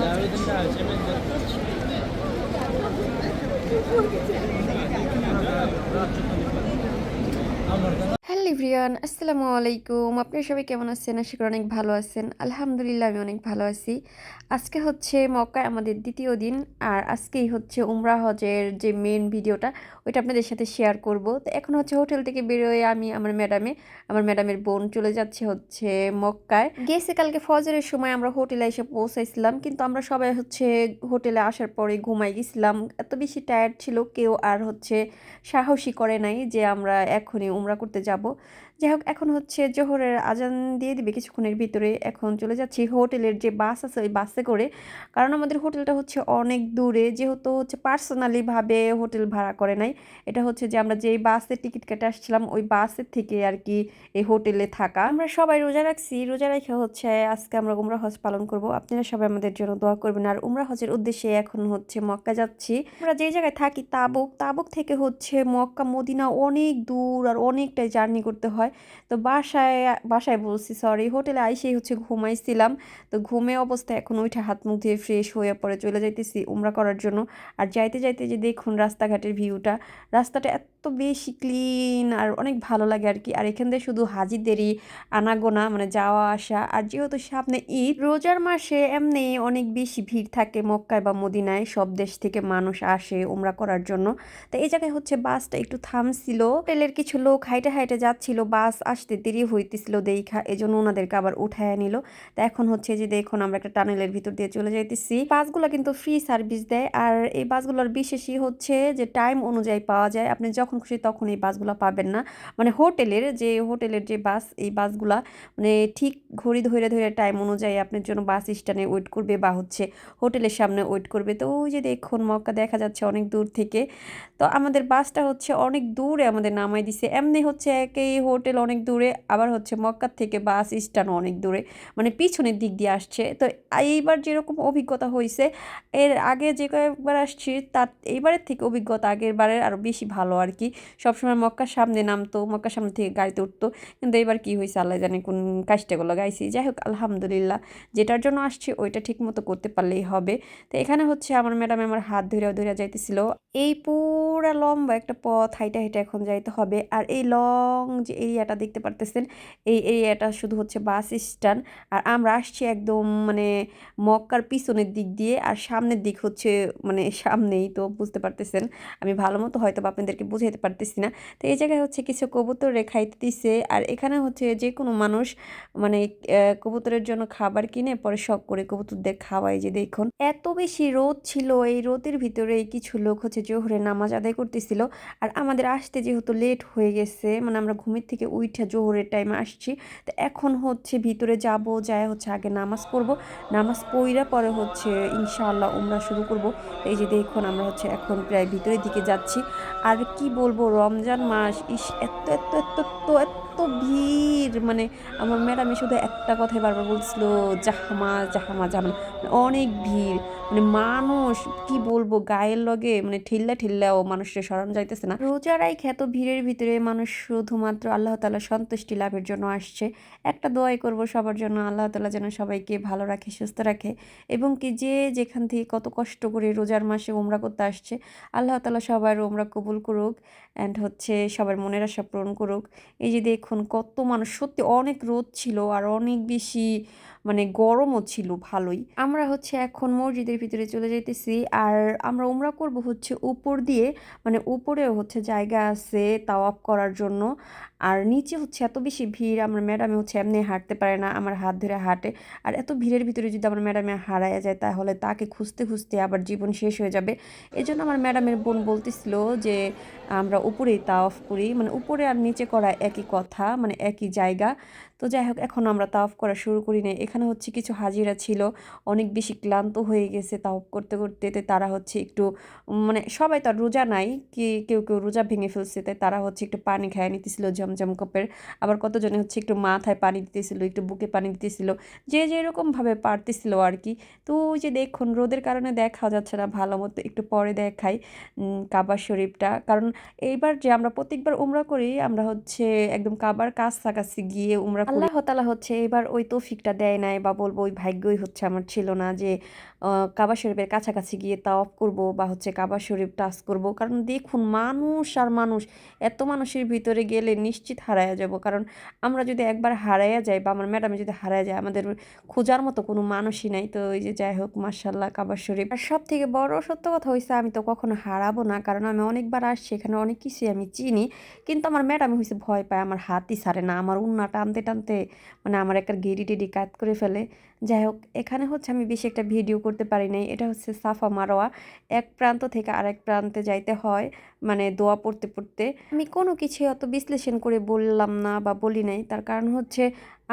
Devletin tercih edildi. Everyone, আসসালামু আলাইকুম। আপনারা সবাই কেমন আছেন? আশা করি অনেক ভালো আছেন। আলহামদুলিল্লাহ, আমি অনেক ভালো আছি। আজকে হচ্ছে মক্কায় আমাদের দ্বিতীয় দিন, আর আজকেই হচ্ছে উমরা হজের যে মেন ভিডিওটা, ওইটা আপনাদের সাথে শেয়ার করব। তো এখন হচ্ছে হোটেল থেকে বেরোয় আমি, আমার ম্যাডামে। আমার ম্যাডামের বোন চলে যাচ্ছে হচ্ছে মক্কায়। গেছে কালকে ফজরের সময়, আমরা হোটেলে এসে পৌঁছাইছিলাম, কিন্তু আমরা সবাই হচ্ছে হোটেলে আসার পরে ঘুমাই গেছিলাম। এত বেশি টায়ার্ড ছিল, কেউ আর হচ্ছে সাহসী করে নাই যে আমরা এখনই উমরা করতে যাব। যাই হোক, এখন হচ্ছে জোহরের আজান দিয়ে দিবে কিছুক্ষণের ভিতরে। এখন চলে যাচ্ছি হোটেলের যে বাস আছে ওই বাসে করে। কারণ আমাদের হোটেলটা হচ্ছে অনেক দূরে, যেহেতু হচ্ছে পার্সোনালিভাবে হোটেল ভাড়া করে নাই। এটা হচ্ছে যে আমরা যেই বাসের টিকিট কেটে আসছিলাম, ওই বাসের থেকে আর কি এই হোটেলে থাকা। আমরা সবাই রোজা রাখছি। রোজা রেখে হচ্ছে আজকে আমরা উমরা হজ পালন করব। আপনারা সবাই আমাদের জন্য দোয়া করবেন। আর উমরা হজের উদ্দেশ্যে এখন হচ্ছে মক্কা যাচ্ছি। আমরা যেই জায়গায় থাকি, তাবুক তাবুক থেকে হচ্ছে মক্কা, মদিনা অনেক দূর আর অনেকটাই জার্নি করতে হয়। তো বাসায় বাসায় বলছি সরি হোটেলে আইসেই হচ্ছে ঘুমাইছিলাম। তো ঘুমে অবস্থায় এখন উঠে হাত মুখ দিয়ে ফ্রেশ হয়ে পরে চলে যাইতেছি উমরা করার জন্য। আর যাইতে যাইতে যে দেখুন রাস্তাঘাটের ভিউটা রাস্তাটা এত বেশি ক্লিন আর অনেক ভালো লাগে আর কি। আর এখান থেকে শুধু হাজিদেরই আনাগোনা মানে যাওয়া আসা। আর যেহেতু সামনে ঈদ, রোজার মাসে এমনি অনেক বেশি ভিড় থাকে মক্কায় বা মদিনায়, সব দেশ থেকে মানুষ আসে উমরা করার জন্য। তো এই জায়গায় হচ্ছে বাসটা একটু থামছিল। হোটেলের কিছু লোক হাইটে হাইটে যাচ্ছিল বাস আসতে দেরি হইতেছিল দেখা এজন্য ওনাদেরকে আবার উঠায় নিল। তো এখন হচ্ছে যে দেখুন আমরা একটা টানেলের ভিতর দিয়ে চলে যাইতেছি। বাসগুলো কিন্তু ফ্রি সার্ভিস দেয়, আর এই বাসগুলোর বিশেষই হচ্ছে যে টাইম অনুযায়ী পাওয়া যায়। আপনি যখন খুশি তখন এই বাসগুলো পাবেন না। মানে হোটেলের যে হোটেলের যে বাস, এই বাসগুলা মানে ঠিক ঘড়ি ধরে ধরে টাইম অনুযায়ী আপনার জন্য বাস স্ট্যান্ডে ওয়েট করবে বা হচ্ছে হোটেলের সামনে ওয়েট করবে। তো ওই যে দেখুন মক্কা দেখা যাচ্ছে অনেক দূর থেকে। তো আমাদের বাসটা হচ্ছে অনেক দূরে আমাদের নামাই দিছে। এমনি হচ্ছে একই হোটেল অনেক দূরে, আবার হচ্ছে মক্কার থেকে বাস স্ট্যান্ডও অনেক দূরে মানে পিছনের দিক দিয়ে আসছে। তো এইবার যেরকম অভিজ্ঞতা হয়েছে এর আগে যে কয়েকবার আসছি, তার এইবারের থেকে অভিজ্ঞতা আগের বারের আরও বেশি ভালো আর কি। সবসময় মক্কার সামনে নামতো, মক্কার সামনে থেকে গাড়িতে উঠতো, কিন্তু এবার কি হয়েছে আল্লাহ জানে কোন কাজটাগুলো গাইছি। যাই হোক আলহামদুলিল্লাহ, যেটার জন্য আসছি ওইটা ঠিক মতো করতে পারলেই হবে। তো এখানে হচ্ছে আমার ম্যাডাম আমার হাত ধরে ধরে যাইতেছিল। এই পুরা লম্বা একটা পথ হাইটা হাইটা এখন যাইতে হবে। আর এই লং যে এরিয়াটা দেখতে পারতেছেন। এই এরিয়াটা শুধু হচ্ছে বাস স্ট্যান্ড। আর আমরা আসছি একদম মানে মক্কার পিছনের দিক দিয়ে আর সামনের দিক হচ্ছে মানে সামনেই, তো বুঝতে পারতেছেন। আমি ভালো মতো হয়তো আপনাদেরকে বুঝাইতে পারতেছি না। তো এই জায়গায় হচ্ছে কিছু কবুতর রেখাইতে দিছে। আর এখানে হচ্ছে যে কোনো মানুষ মানে কবুতরের জন্য খাবার কিনে পরে শখ করে কবুতরদের খাওয়াই যে দেখুন। এত বেশি রোদ ছিল, এই রোদের ভিতরে কিছু লোক হচ্ছে জোহরে নামাজ আদায় করতেছিল। আর আমাদের আসতে যেহেতু লেট হয়ে গেছে মানে আমরা ঘুমের থেকে উইঠা জোহরের টাইমে আসছি। তো এখন হচ্ছে ভিতরে যাব, যায় হচ্ছে আগে নামাজ পড়ব। নামাজ পড়া পরে হচ্ছে ইনশাআল্লাহ উমরা শুরু করব। এই যে দেখুন আমরা হচ্ছে এখন প্রায় ভিতরের দিকে যাচ্ছি। আর কি বলব, রমজান মাস, ইস, এত এত এত এত এত ভিড়। মানে আমার ম্যাডামে শুধু একটা কথাই বারবার বলছিল, জাহামা জাহামা জাহামা। মানে অনেক ভিড়। মানে মানুষ, কি বলব, গায়ের লগে মানে ঠেল্লা ঠেল্লাও মানুষের সরম যাইতেছে না। রোজারাই খ্যাত ভিড়ের ভিতরে মানুষ শুধুমাত্র আল্লাহ তালা সন্তুষ্টি লাভের জন্য আসছে। একটা দোয়াই করব সবার জন্য, আল্লাহ তালা যেন সবাইকে ভালো রাখে, সুস্থ রাখে এবং কি যে যেখান থেকে কত কষ্ট করে রোজার মাসে উমরা করতে আসছে, আল্লাহ তালা সবার উমরা কবুল করুক অ্যান্ড হচ্ছে সবার মনের আশা পূরণ করুক। এই যে দেখুন কত মানুষ, সত্যি অনেক রোদ ছিল আর অনেক বেশি মানে গরমও ছিল ভালোই। আমরা হচ্ছে এখন মসজিদের ভিতরে চলে যেতেছি আর আমরা উমরা করব হচ্ছে উপর দিয়ে মানে উপরেও হচ্ছে জায়গা আছে তাওয়াপ করার জন্য। আর নিচে হচ্ছে এত বেশি ভিড়, আমার ম্যাডামে হচ্ছে এমনি হাঁটতে পারে না, আমার হাত ধরে হাঁটে। আর এত ভিড়ের ভিতরে যদি আমার ম্যাডামে হারায় যায়, তাহলে তাকে খুঁজতে খুঁজতে আবার জীবন শেষ হয়ে যাবে। এই জন্য আমার ম্যাডামের বোন বলতেছিল যে, আমরা উপরেই তা অফ করি। মানে উপরে আর নিচে করা একই কথা মানে একই জায়গা। তো যাই হোক, এখন আমরা তাওয়াফ করা শুরু করি না এখানে হচ্ছে কিছু হাজিরা ছিল, অনেক বেশি ক্লান্ত হয়ে গেছে তাওয়াফ করতে করতে। তারা হচ্ছে একটু মানে সবাই তো আর রোজা নাই, কি, কেউ কেউ রোজা ভেঙে ফেলছে। তাই তারা হচ্ছে একটু পানি খায় নিতেছিল, জমজম কাপের। আবার কতজনে হচ্ছে একটু মাথায় পানি দিতেছিল, একটু বুকে পানি দিতেছিল। যে যেরকমভাবে পারতেছিল আর কি। তো ওই যে দেখুন, রোদের কারণে দেখা যাচ্ছে না, ভালো মতো একটু পরে দেখাই কাবার শরীফটা। কারণ এইবার যে আমরা প্রত্যেকবার উমরা করি, আমরা হচ্ছে একদম কাবার কাছাকাছি গিয়ে উমরা আল্লাহ তালা হচ্ছে এবার ওই তৌফিকটা দেয় নাই বা বলব ওই ভাগ্যই হচ্ছে আমার ছিল না যে কাবা শরীফের কাছাকাছি গিয়ে তাওয়াফ করব বা হচ্ছে কাবা শরীফ টাচ করব। কারণ দেখুন মানুষ আর মানুষ, এত মানুষের ভিতরে গেলে নিশ্চিত হারায়া যাব। কারণ আমরা যদি একবার হারাইয়া যাই বা আমার ম্যাডামে যদি হারাইয়া যায়, আমাদের খোঁজার মতো কোনো মানুষই নাই। তো ওই যে যাই হোক মার্শাল্লাহ কাবা শরীফ। আর সব থেকে বড় সত্য কথা হয়েছে আমি তো কখনো হারাবো না। কারণ আমি অনেকবার আসছি, এখানে অনেক কিছুই আমি চিনি। কিন্তু আমার ম্যাডাম হয়েছে ভয় পায়, আমার হাতই সারে না, আমার উন্না টানতে টানতে মানে আমার একটা গেডি টেডি কাত করে ফেলে। যাই হোক, এখানে হচ্ছে আমি বেশি একটা ভিডিও করতে পারি নাই। এটা হচ্ছে সাফা মারোয়া। এক প্রান্ত থেকে আরেক প্রান্তে যাইতে হয় মানে দোয়া পড়তে পড়তে। আমি কোনো কিছু অত বিশ্লেষণ করে বললাম না বা বলি নাই। তার কারণ হচ্ছে,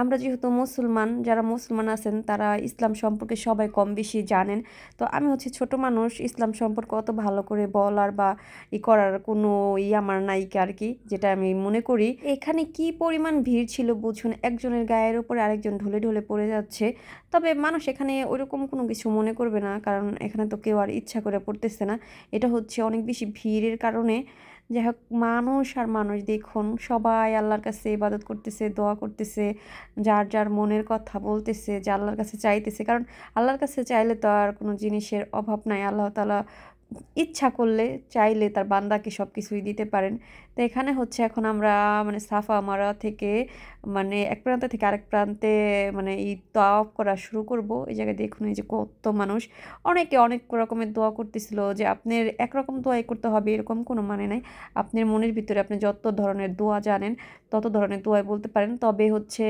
আমরা যেহেতু মুসলমান, যারা মুসলমান আছেন, তারা ইসলাম সম্পর্কে সবাই কম বেশি জানেন। তো আমি হচ্ছে ছোট মানুষ, ইসলাম সম্পর্কে অত ভালো করে বলার বা ই করার কোনো ই আমার নায়িকা আর কি, যেটা আমি মনে করি। এখানে কি পরিমাণ ভিড় ছিল বুঝুন, একজনের গায়ের উপরে আরেকজন ঢলে ঢলে পড়ে যাচ্ছে। তবে মানুষ এখানে ওইরকম কোনো কিছু মনে করবে না, কারণ এখানে তো কেউ আর ইচ্ছা করে পড়তেছে না। এটা হচ্ছে অনেক বেশি ভিড়ের কারণে। যাই হোক, মানুষ আর মানুষ দেখুন, সবাই আল্লাহর কাছে ইবাদত করতেছে, দোয়া করতেছে, যার যার মনের কথা বলতেছে, যে আল্লাহর কাছে চাইতেছে। কারণ আল্লাহর কাছে চাইলে তো আর কোনো জিনিসের অভাব নাই। আল্লাহ তালা ইচ্ছা করলে চাইলে তার বান্দাকে সব কিছুই দিতে পারেন। তো এখানে হচ্ছে এখন আমরা মানে সাফা মারা থেকে মানে এক প্রান্ত থেকে আরেক প্রান্তে মানে এই তাওয়াফ করা শুরু করব। এই জায়গায় দেখুন এই যে কত মানুষ। অনেকে অনেক রকমের দোয়া করতেছিল যে আপনার একরকম দোয়াই করতে হবে, এরকম কোনো মানে নাই। আপনার মনের ভিতরে আপনি যত ধরনের দোয়া জানেন, তত ধরনের দোয়াই বলতে পারেন। তবে হচ্ছে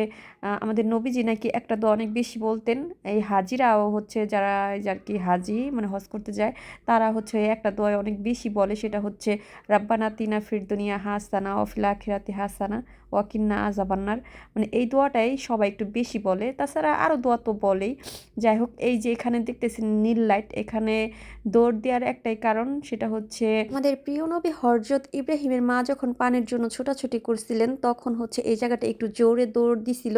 আমাদের নবীজি নাকি একটা দোয়া অনেক বেশি বলতেন। এই হাজিরাও হচ্ছে যারা যার কি হাজি মানে হজ করতে যায়, তারা হচ্ছে একটা দোয়া অনেক বেশি বলে, সেটা হচ্ছে, রাব্বানা তিনা ফির দুনিয়া হাসানা অফিলা খিরাতি হাসানা। ওয়াকিন্না আজাবান্নার মানে এই দোয়াটাই সবাই একটু বেশি বলে। তাছাড়া আরও দোয়া তো বলেই। যাই হোক, এই যে এখানে দেখতেছেন নীল লাইট, এখানে দৌড় দেওয়ার একটাই কারণ, সেটা হচ্ছে আমাদের প্রিয় নবী হরজত ইব্রাহিমের মা যখন পানের জন্য ছোটাছুটি করছিলেন, তখন হচ্ছে এই জায়গাটা একটু জোরে দৌড় দিছিল।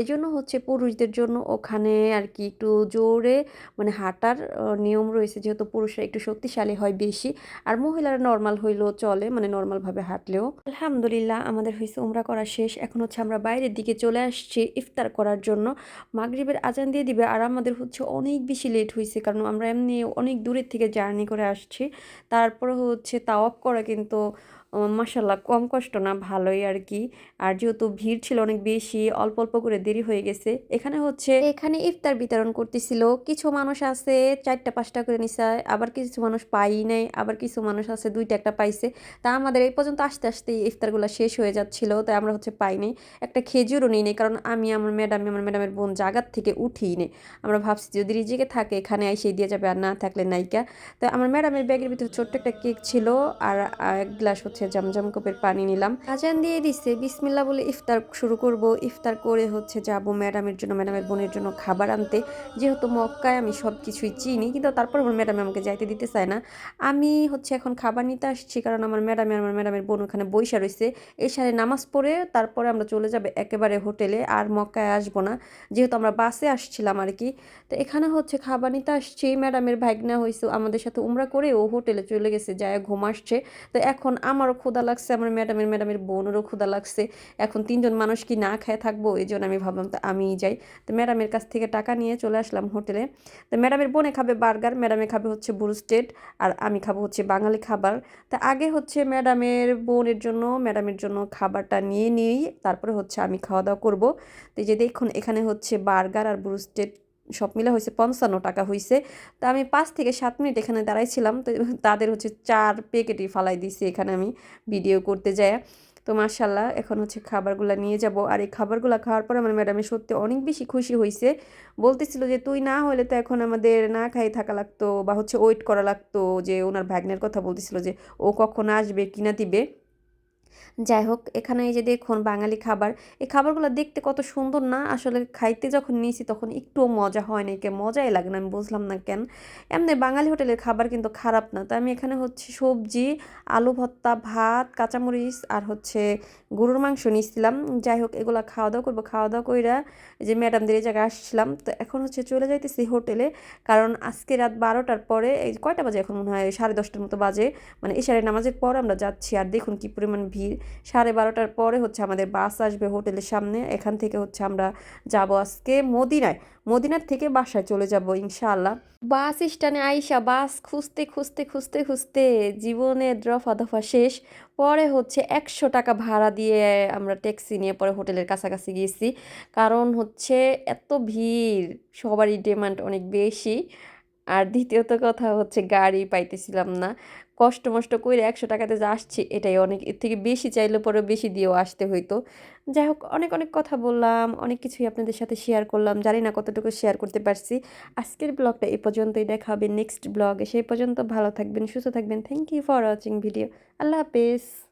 এই জন্য হচ্ছে পুরুষদের জন্য ওখানে আর কি একটু জোরে মানে হাঁটার নিয়ম রয়েছে। যেহেতু পুরুষরা একটু শক্তিশালী হয় বেশি, আর মহিলারা নর্মাল হইলেও চলে মানে নর্মালভাবে হাঁটলেও। আলহামদুলিল্লাহ, আমাদের হয়েছে উমরা করা শেষ। এখন হচ্ছে আমরা বাইরের দিকে চলে আসছি ইফতার করার জন্য। মাগরীবের আজান দিয়ে দিবে। আর আমাদের হচ্ছে অনেক বেশি লেট হয়েছে কারণ আমরা এমনি অনেক দূরের থেকে জার্নি করে আসছি। তারপরে হচ্ছে তাওয়াফ করা কিন্তু মাসাল্লাহ কম কষ্ট না, ভালোই আর কি আর যেহেতু ভিড় ছিল অনেক বেশি, অল্প অল্প করে দেরি হয়ে গেছে, এখানে হচ্ছে এখানে ইফতার বিতরণ করতেছিল। কিছু মানুষ আছে, চারটা, পাঁচটা করে নিছে, আবার কিছু মানুষ পাই নাই, আবার কিছু মানুষ আছে, দুইটা, একটা পাইছে। তা আমাদের এই পর্যন্ত আস্তে আস্তে ইফতারগুলো শেষ হয়ে যাচ্ছিল তাই আমরা হচ্ছে পাই নাই। একটা খেজুরও নিই নেই, কারণ আমি, আমার ম্যাডাম, আমার ম্যাডামের বোন জাগার থেকে উঠিই নেই। আমরা ভাবছি যদি রিজিকে থাকে, এখানে এসে দিয়ে যাবে, আর না থাকলে নাইকা। তো আমার ম্যাডামের ব্যাগের ভিতরে ছোট্ট একটা কেক ছিল, আর এক গ্লাস হচ্ছে হচ্ছে, জমজম কোপের পানি নিলাম। আজান দিয়ে দিচ্ছে বিসমিল্লা বলে ইফতার শুরু করব। ইফতার করে হচ্ছে যাব ম্যাডামের জন্য, ম্যাডামের বোনের জন্য খাবার আনতে। যেহেতু মক্কায় আমি সব কিছুই চিনি, কিন্তু তারপর আমার ম্যাডাম আমাকে যাইতে দিতে চায় না। আমি হচ্ছে এখন খাবার নিতে আসছি, কারণ আমার ম্যাডামে, আমার ম্যাডামের বোন ওখানে বৈশা রয়েছে এই সারে নামাজ পড়ে তারপরে আমরা চলে যাবে একেবারে হোটেলে, আর মক্কায় আসব না। যেহেতু আমরা বাসে আসছিলাম আর কি, তো এখানে হচ্ছে খাবার নিতে আসছি। ম্যাডামের ভাগনা হয়েছে আমাদের সাথে উমরা করে ও হোটেলে চলে গেছে, যায় ঘুম আসছে। তো এখন আমারও আমারও ক্ষুদা লাগছে, আমার ম্যাডামের ম্যাডামের বোনেরও ক্ষুদা লাগছে। এখন তিনজন মানুষ কি না খায় থাকব? এই জন্য আমি ভাবলাম তো আমিই যাই। তো ম্যাডামের কাছ থেকে টাকা নিয়ে চলে আসলাম হোটেলে। তো ম্যাডামের বোনে খাবে বার্গার, ম্যাডামে খাবে হচ্ছে ব্রুস্টেড আর আমি খাব হচ্ছে বাঙালি খাবার। তা আগে হচ্ছে ম্যাডামের বোনের জন্য, ম্যাডামের জন্য খাবারটা নিয়ে নিয়েই তারপরে হচ্ছে আমি খাওয়া দাওয়া করব। তো যে দেখুন, এখানে হচ্ছে বার্গার আর ব্রুস্টেড সব মিলে হয়েছে পঞ্চান্ন টাকা হয়েছে তা আমি পাঁচ থেকে সাত মিনিট এখানে দাঁড়াইছিলাম, তো তাদের হচ্ছে চার প্যাকেটই ফালাই দিছি এখানে আমি ভিডিও করতে যাই তো মার্শাল্লাহ এখন হচ্ছে খাবারগুলো নিয়ে যাব। আর এই খাবারগুলো খাওয়ার পরে আমার ম্যাডামের সত্যি অনেক বেশি খুশি হয়েছে বলতেছিল যে, তুই না হলে তো এখন আমাদের না খাই থাকা লাগতো বা হচ্ছে ওয়েট করা লাগতো। যে, ওনার ভাগ্নের কথা বলতেছিল যে, ও কখন আসবে, কিনা দিবে? যাই হোক, এখানে এই যে দেখুন বাঙালি খাবার, এই খাবারগুলো দেখতে কত সুন্দর না? আসলে খাইতে যখন নিয়েছি তখন একটুও মজা হয় না কে মজাই লাগে না, আমি বুঝলাম না কেন? এমনি বাঙালি হোটেলের খাবার কিন্তু খারাপ না। তো আমি এখানে হচ্ছে সবজি, আলু ভর্তা, ভাত, কাঁচামরিচ আর হচ্ছে গরুর মাংস নিয়েছিলাম। যাই হোক, এগুলো খাওয়া দাওয়া করব, খাওয়া দাওয়া কইরা যে ম্যাডামদের এই জায়গায় আসছিলাম। তো এখন হচ্ছে চলে যাইতেছি হোটেলে, কারণ আজকে রাত বারোটার পরে, এই কয়টা বাজে এখন মনে হয়? সাড়ে দশটার মতো বাজে। মানে এশারে নামাজের পর আমরা যাচ্ছি, আর দেখুন কি পরিমাণ ভিড়। সাড়ে বারোটার পরে হচ্ছে আমাদের বাস আসবে হোটেলের সামনে। এখান থেকে হচ্ছে আমরা যাব আজকে মদিনায়। মদিনার থেকে বাসায় চলে যাব ইনশাআল্লাহ। বাস স্ট্যান্ডে আইসা বাস খুঁজতে খুঁজতে খুঁজতে খুঁজতে জীবনের দফা দফা শেষ। পরে হচ্ছে একশো টাকা ভাড়া দিয়ে আমরা ট্যাক্সি নিয়ে পরে হোটেলের কাছাকাছি গিয়েছি। কারণ হচ্ছে এত ভিড়, সবারই ডিমান্ড অনেক বেশি। আর দ্বিতীয়ত কথা হচ্ছে গাড়ি পাইতেছিলাম না। কষ্ট মষ্ট করে একশো টাকাতে যা আসছি, এটাই অনেক, এর থেকে বেশি চাইলে পরে বেশি দিয়েও আসতে হইতো। যাই হোক, অনেক অনেক কথা বললাম, অনেক কিছুই আপনাদের সাথে শেয়ার করলাম, জানি না কতটুকু শেয়ার করতে পারছি। আজকের ব্লগটা এই পর্যন্তই, দেখা হবে নেক্সট ব্লগে সেই পর্যন্ত ভালো থাকবেন, সুস্থ থাকবেন। Thank you for watching video আল্লাহ হাফেজ।